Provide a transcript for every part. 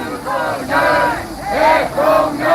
É Et concordat!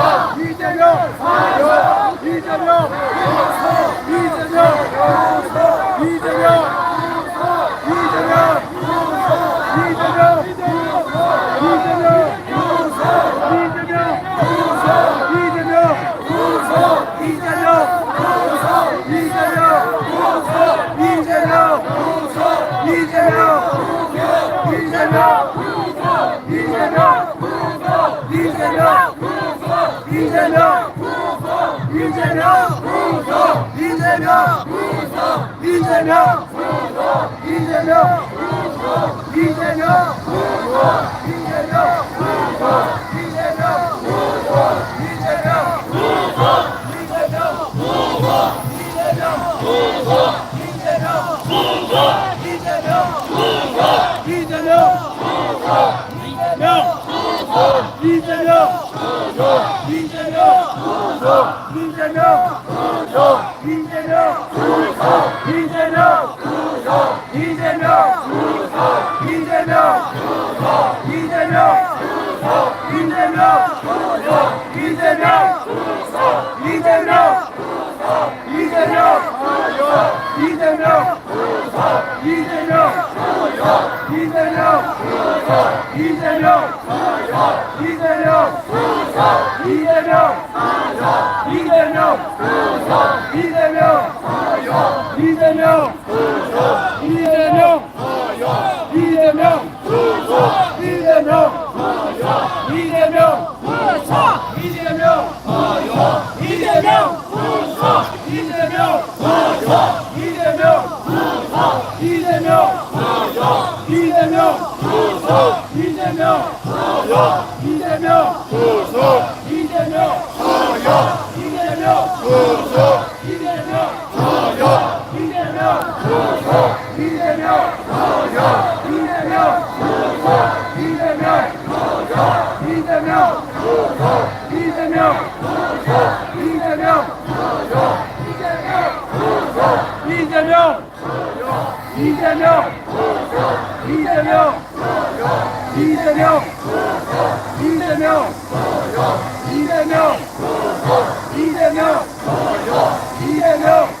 아! İnceliyor Kuzo İnceliyor Kuzo İnceliyor Kuzo İnceliyor Kuzo Grêmio! Idę miał! Idę miał! Idę miał!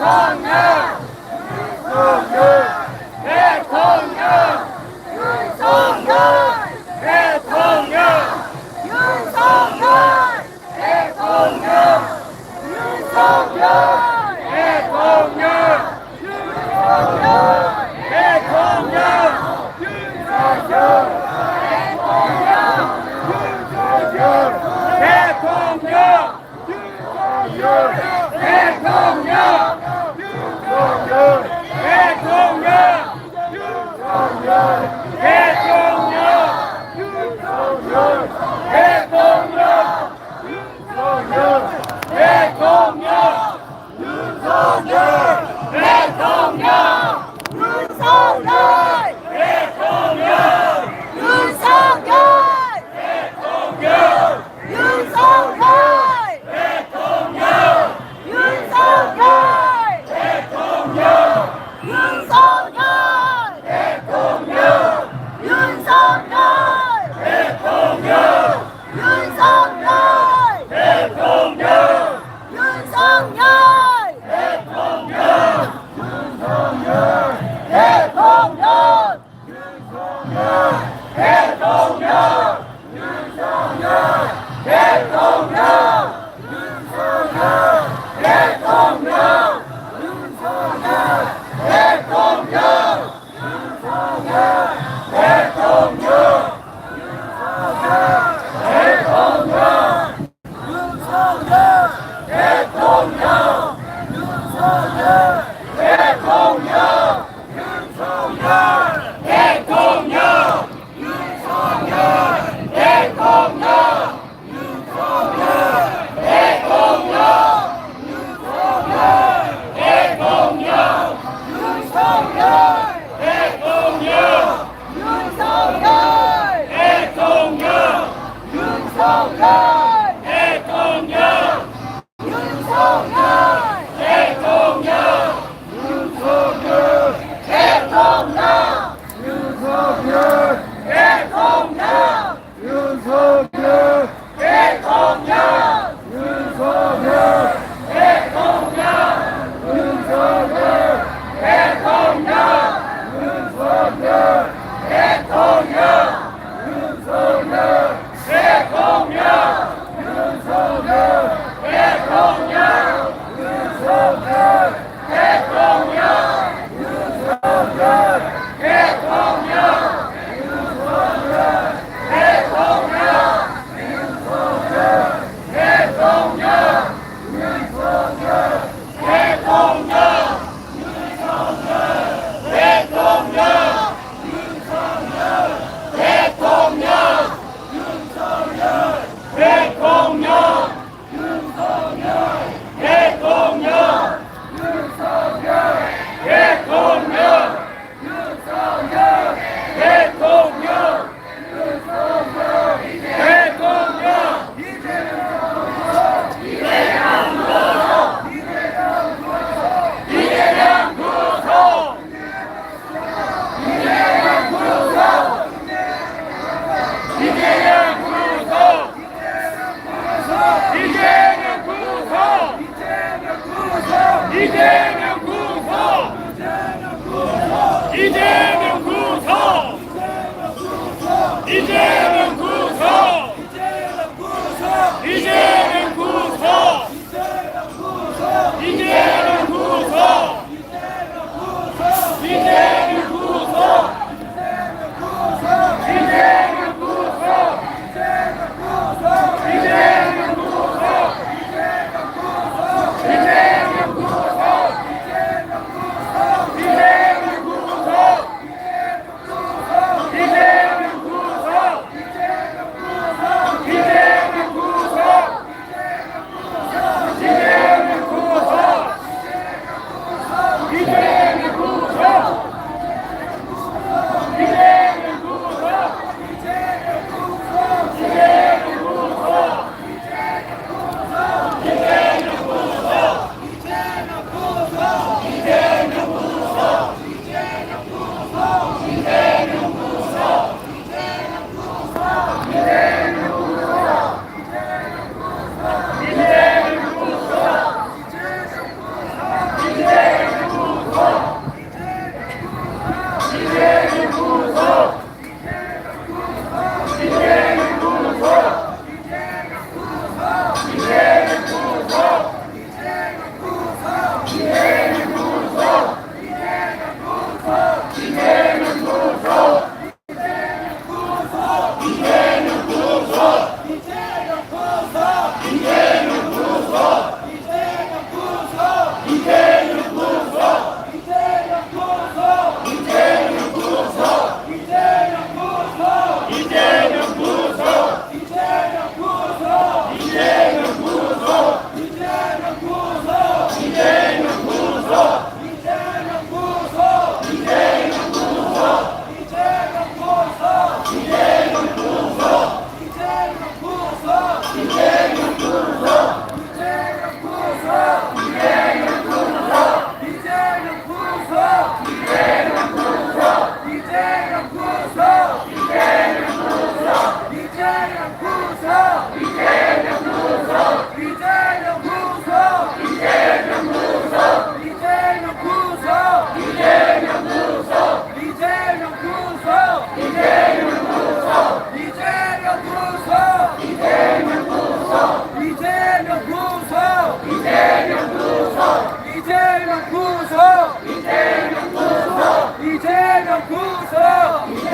성령 성령 Viver 이재명 구속!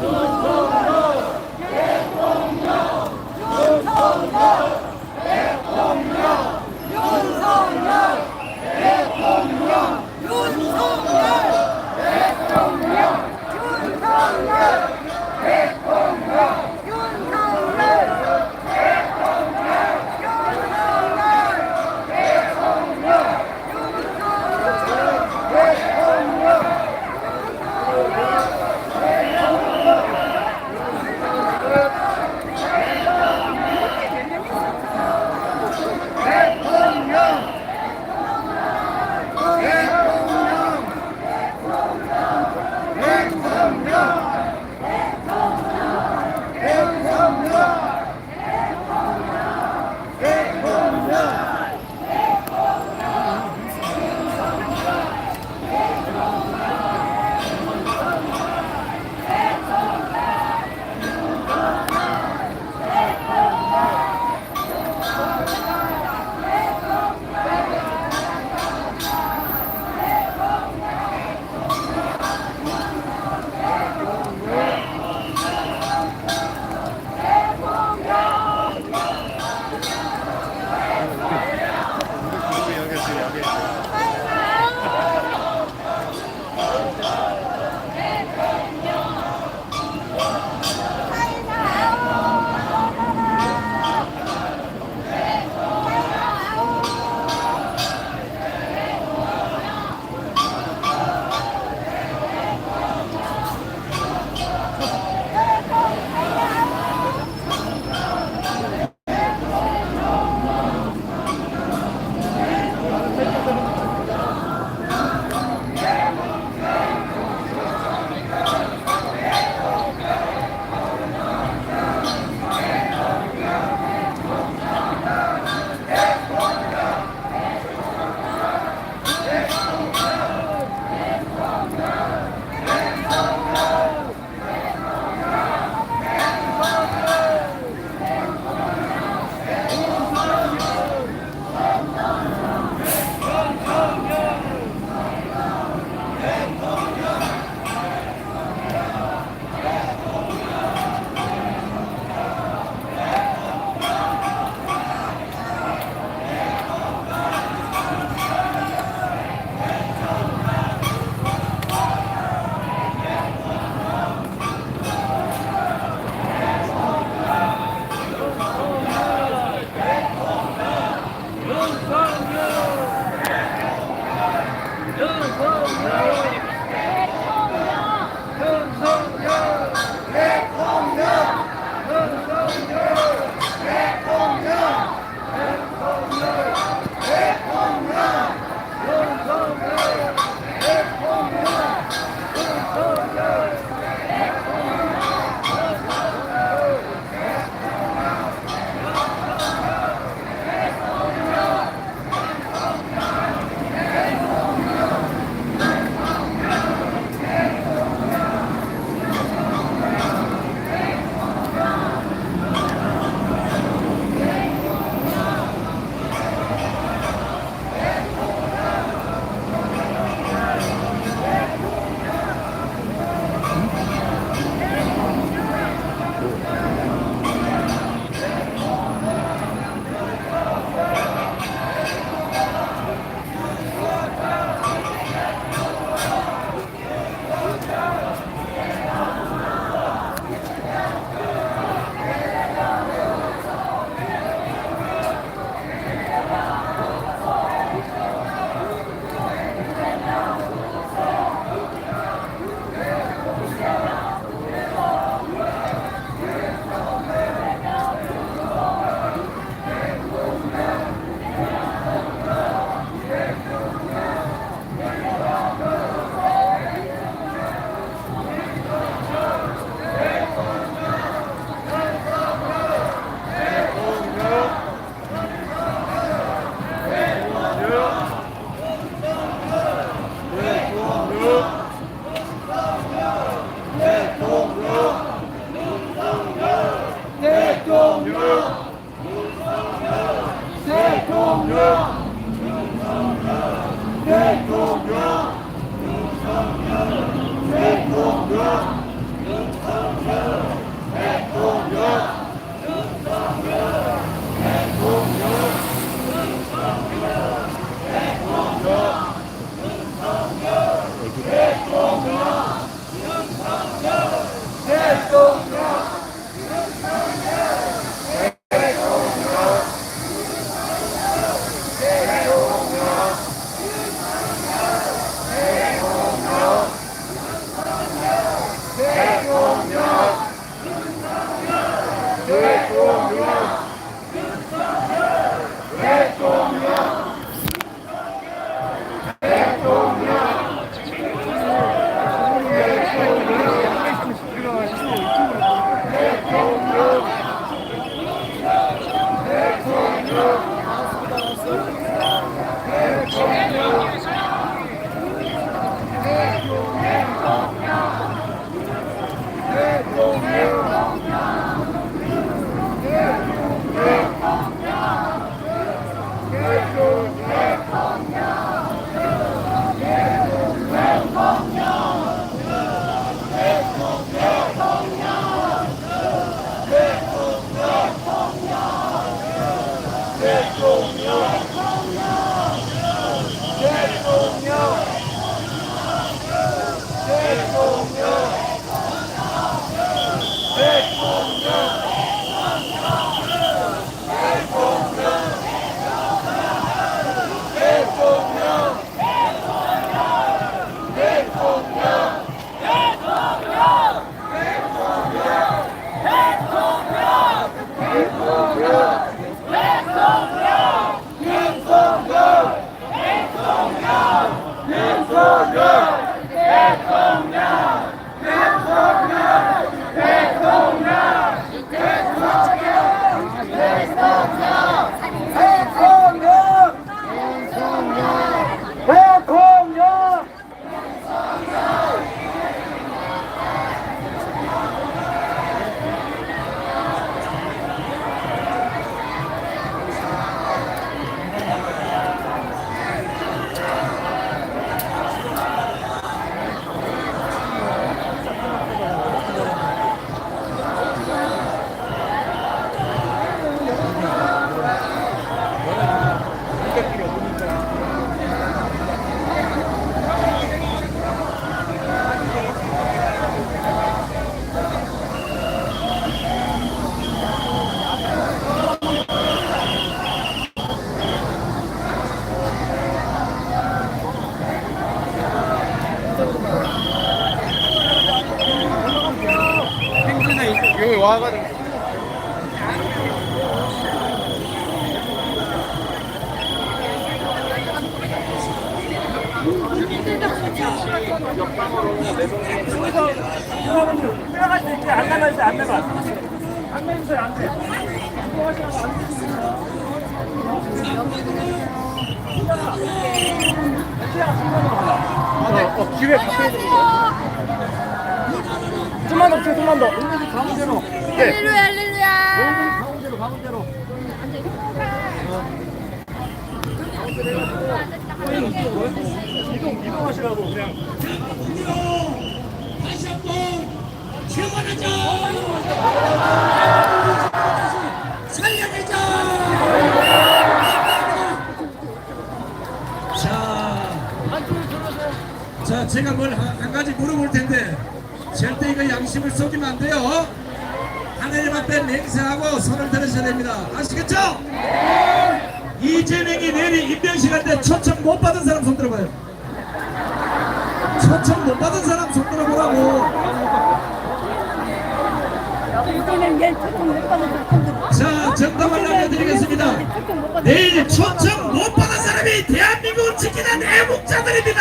윤석열! 대통령 윤석열! 윤석열! 어, 어, 기회 갖고 좀만 더, 좀만 더. 할렐루야 할렐루야 가운데로, 가운데로. 이동, 이동하시라고 그냥. 자, 자, 제가 뭘 한 가지 물어볼 텐데 절대 이거 양심을 속이면 안 돼요. 하나님 앞에 맹세하고 손을 들으셔야 됩니다. 아시겠죠? 이재명이 내일 임명시간 때 초청 못 받은 사람 손 들어봐요. 초청 못 받은 사람 손 들어보라고. 자, 정답을 알려드리겠습니다. 내일 초청 못 지키는 애국자들입니다.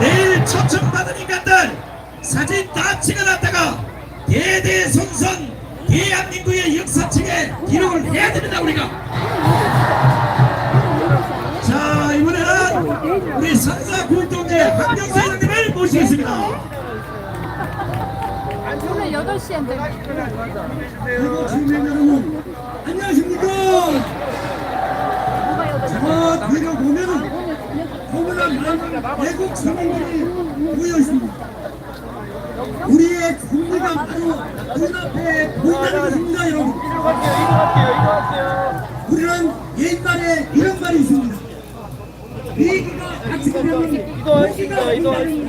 내일 초청 받은 인간들 사진 다 찍어놨다가 대대손손 대한민국의 역사책에 기록을 해야 됩니다 우리가. 자 이번에는 우리 산사 굴동제 한명수 회장님을 모시겠습니다. 오늘 8시인데. 그리고 주민 여러분 안녕하십니까 저 뒤로 보면은 너무나 많은 외국 시민들이 모여 있습니다 우리의 정부가 바로 눈앞에 보인다는 것입니다 여러분. 우리는 옛말에 이런 말이 있습니다. 이거 하겠습니다, 이거 하겠습니다.